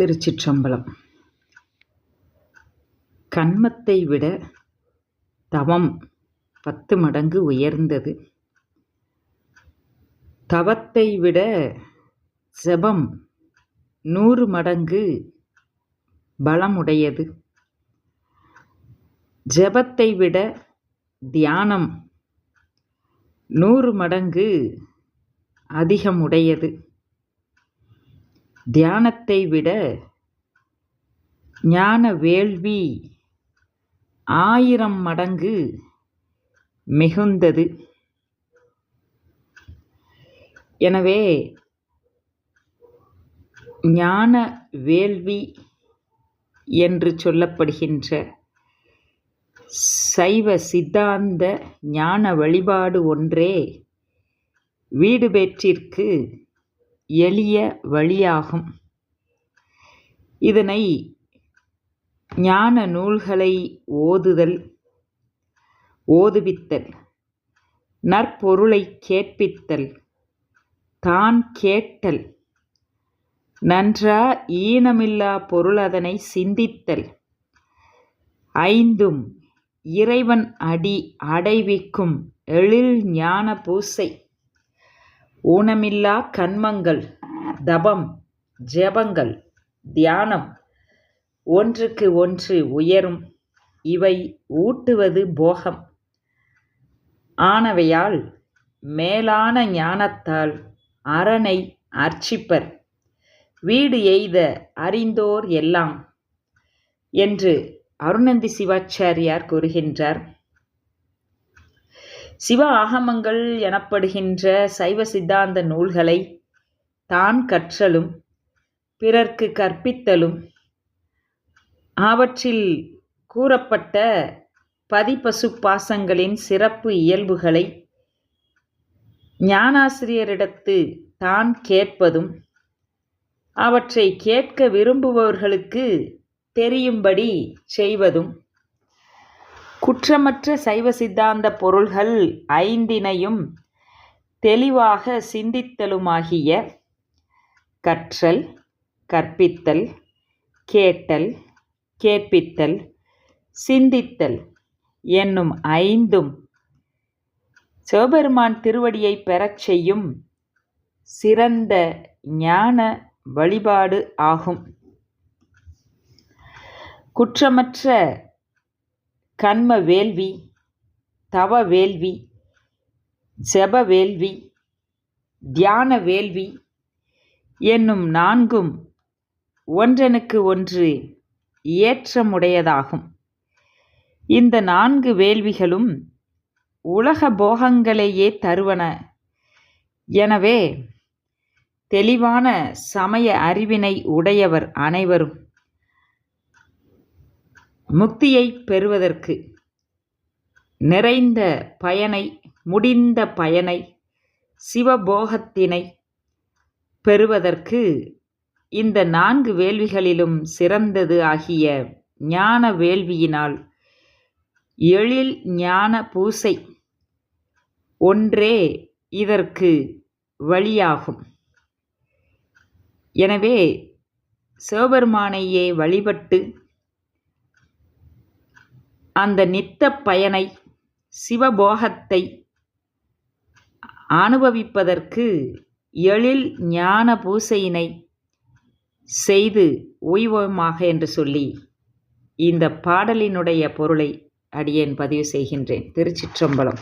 திருச்சிற்றம்பலம். கன்மத்தை விட தவம் பத்து மடங்கு உயர்ந்தது. தவத்தை விட ஜெபம் நூறு மடங்கு பலமுடையது. ஜெபத்தை விட தியானம் நூறு மடங்கு அதிகமுடையது. தியானத்தை விட ஞான வேள்வி ஆயிரம் மடங்கு மிகுந்தது. எனவே ஞான வேள்வி என்று சொல்லப்படுகின்ற சைவ சித்தாந்த ஞான வழிபாடு ஒன்றே வீடு பேற்றிற்கு எளிய வழியாகும். இதனை ஞான நூல்களை ஓதுதல் ஓதுவித்தல் நற்பொருளை கேட்பித்தல் தான் கேட்டல் நன்றா ஈனமில்லா பொருள் அதனை சிந்தித்தல் ஐந்தும் இறைவன் அடி அடைவிக்கும் எழில் ஞான பூசை. ஊனமில்லா கன்மங்கள் தபம் ஜெபங்கள் தியானம் ஒன்றுக்கு ஒன்று உயரும். இவை ஊட்டுவது போகம். ஆனவையால் மேலான ஞானத்தால் அரணை அர்ச்சிப்பர். வீடு எய்த அறிந்தோர் எல்லாம் என்று அருணந்தி சிவாச்சாரியார் கூறுகின்றார். சிவ ஆகமங்கள் எனப்படுகின்ற சைவ சித்தாந்த நூல்களை தான் கற்றலும் பிறர்க்கு கற்பித்தலும் அவற்றில் கூறப்பட்ட பதிப்பசு பாசங்களின் சிறப்பு இயல்புகளை ஞானாசிரியரிடத்து தான் கேட்பதும் அவற்றை கேட்க விரும்புபவர்களுக்கு தெரியும்படி செய்வதும் குற்றமற்ற சைவ சித்தாந்த பொருள்கள் ஐந்தினையும் தெளிவாக சிந்தித்தலுமாகிய கற்றல் கற்பித்தல் கேட்டல் கேட்பித்தல் சிந்தித்தல் என்னும் ஐந்தும் சிவபெருமான் திருவடியை பெறச் செய்யும் சிறந்த ஞான வழிபாடு ஆகும். குற்றமற்ற கண்ம வேள்வி தவ வேள்வி செப வேள்வி தியான வேள்வி என்னும் நான்கும் ஒன்றனுக்கு ஒன்று ஏற்றமுடையதாகும். இந்த நான்கு வேள்விகளும் உலக போகங்களையே தருவன. எனவே தெளிவான சமய அறிவினை உடையவர் அனைவரும். முக்தியை பெறுவதற்கு நிறைந்த பயனை முடிந்த பயனை சிவபோகத்தினை பெறுவதற்கு இந்த நான்கு வேள்விகளிலும் சிறந்தது ஆகிய ஞான வேள்வியினால் எழில் ஞான பூசை ஒன்றே இதற்கு வழியாகும். எனவே சிவபெருமானையே வழிபட்டு அந்த நித்த பயனை சிவபோகத்தை அனுபவிப்பதற்கு எழில் ஞான பூசையினை செய்து ஓய்வோமாக என்று சொல்லி இந்த பாடலினுடைய பொருளை அடியேன் பதிவு செய்கின்றேன். திருச்சிற்றம்பலம்.